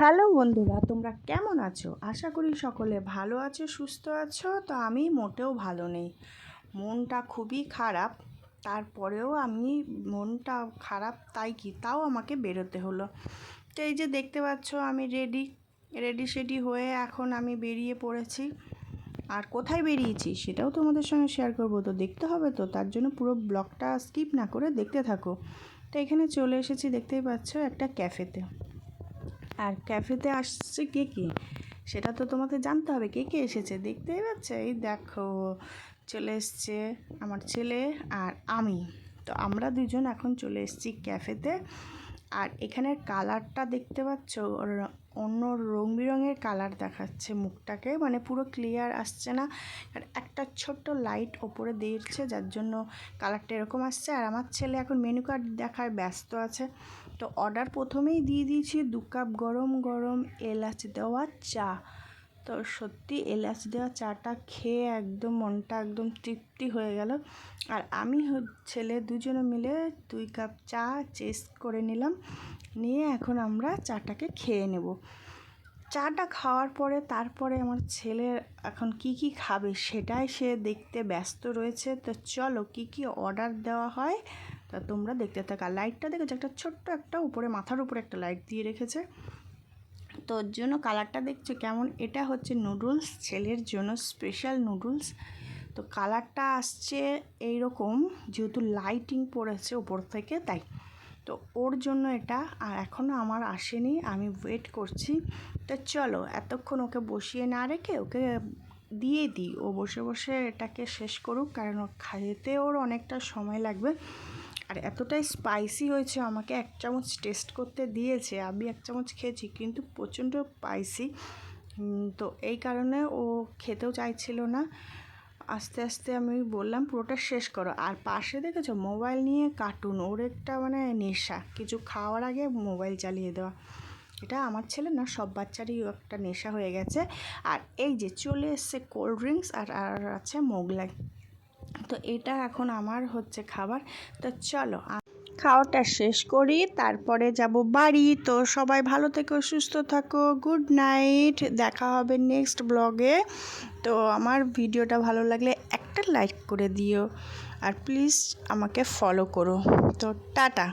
Hello বন্ধুরা, তোমরা কেমন আছো? আশা করি সকলে ভালো আছো, সুস্থ আছো। তো আমি মোটেও ভালো নেই। মনটা খুবই খারাপ, তারপরেও আমি মনটা খারাপ, তাই কি? তাও আমাকে বেরোতে হলো। তো এই যে দেখতে পাচ্ছ, আমি রেডি রেডি সেডি হয়ে এখন আমি বেরিয়ে পড়েছি। আর কোথায় বেরিয়েছি সেটাও তোমাদের সঙ্গে শেয়ার করব। তো দেখতে হবে তো, তার জন্য পুরো ব্লগটা স্কিপ না করে দেখতে থাকো। তো এখানে চলে এসেছি, দেখতেই পাচ্ছ, একটা ক্যাফেতে আর ক্যাফেতে আসছে কে কে? সেটা তো তোমাকে জানতে হবে। কে কে এসেছে? দেখতেই পাচ্ছ? এই দেখো, চলে এসছে আমার ছেলে আর আমি। তো আমরা দুজন এখন চলে এসেছি ক্যাফেতে আর এখানের কালারটা দেখতে পাচ্ছ? অন্য রং বেরঙের কালার দেখাচ্ছে মুখটাকে। মানে পুরো ক্লিয়ার আসছে না। আর একটা ছোট্ট লাইট ওপরে দিয়েছে, যার জন্য কালারটা এরকম আসছে। আর আমার ছেলে এখন মেনু কার্ড দেখায়, ব্যস্ত আছে। তো অর্ডার প্রথমেই দিয়ে দিয়েছি দু কাপ গরম গরম এলাচ দেওয়া চা। তো সত্যি এলাচ দেওয়া চাটা খেয়ে একদম মনটা একদম তৃপ্তি হয়ে গেল। আর আমি ছেলে দুজনে মিলে দুই কাপ চা চেস্ট করে নিলাম। নিয়ে এখন আমরা চাটাকে খেয়ে নেব। চাটা খাওয়ার পরে তারপরে আমার ছেলে এখন কি কি খাবে সেটাই সে দেখতে ব্যস্ত রয়েছে। তো চলো কি কি অর্ডার দেওয়া হয় তা তোমরা দেখতে থাকা। লাইটটা দেখেছ, একটা ছোট্ট একটা উপরে, মাথার উপরে একটা লাইট দিয়ে রেখেছে। তো ওর জন্য কালারটা দেখছ কেমন? এটা হচ্ছে নুডলস, ছেলের জন্য স্পেশাল নুডলস। তো কালারটা আসছে এইরকম, যেহেতু লাইটিং পড়েছে ওপর থেকে, তাই। তো ওর জন্য এটা, আর এখনও আমার আসেনি, আমি ওয়েট করছি। তো চলো, এতক্ষণ ওকে বসিয়ে না রেখে ওকে দিয়ে দিই। ও বসে বসে এটাকে শেষ করুক, কারণ ও খাইতে ওর অনেকটা সময় লাগবে। আর এতটাই স্পাইসি হয়েছে, আমাকে এক চামচ টেস্ট করতে দিয়েছে, আমি এক চামচ খেয়েছি, কিন্তু প্রচণ্ড স্পাইসি তো এই কারণে ও খেতেও চাইছিল না। আস্তে আস্তে আমি বললাম, পুরোটা শেষ করো। আর পাশে দেখেছ মোবাইল নিয়ে কার্টুন ওর একটা মানে নেশা, কিছু খাওয়ার আগে মোবাইল চালিয়ে দেওয়া। এটা আমার ছেলে না, সব বাচ্চারই একটা নেশা হয়ে গেছে। আর এই যে চলে এসছে কোল্ড ড্রিঙ্কস আর আর আছে মোগলাই। তো এটা এখন আমার হচ্ছে খাবার। তো চলো খাওয়াটা শেষ করি, তারপরে যাব বাড়ি। তো সবাই ভালো থেকো, সুস্থ থাকো, গুড নাইট। দেখা হবে নেক্সট ব্লগে। তো আমার ভিডিওটা ভালো লাগলে একটা লাইক করে দিও। আর প্লিজ আমাকে ফলো করো। তো টাটা।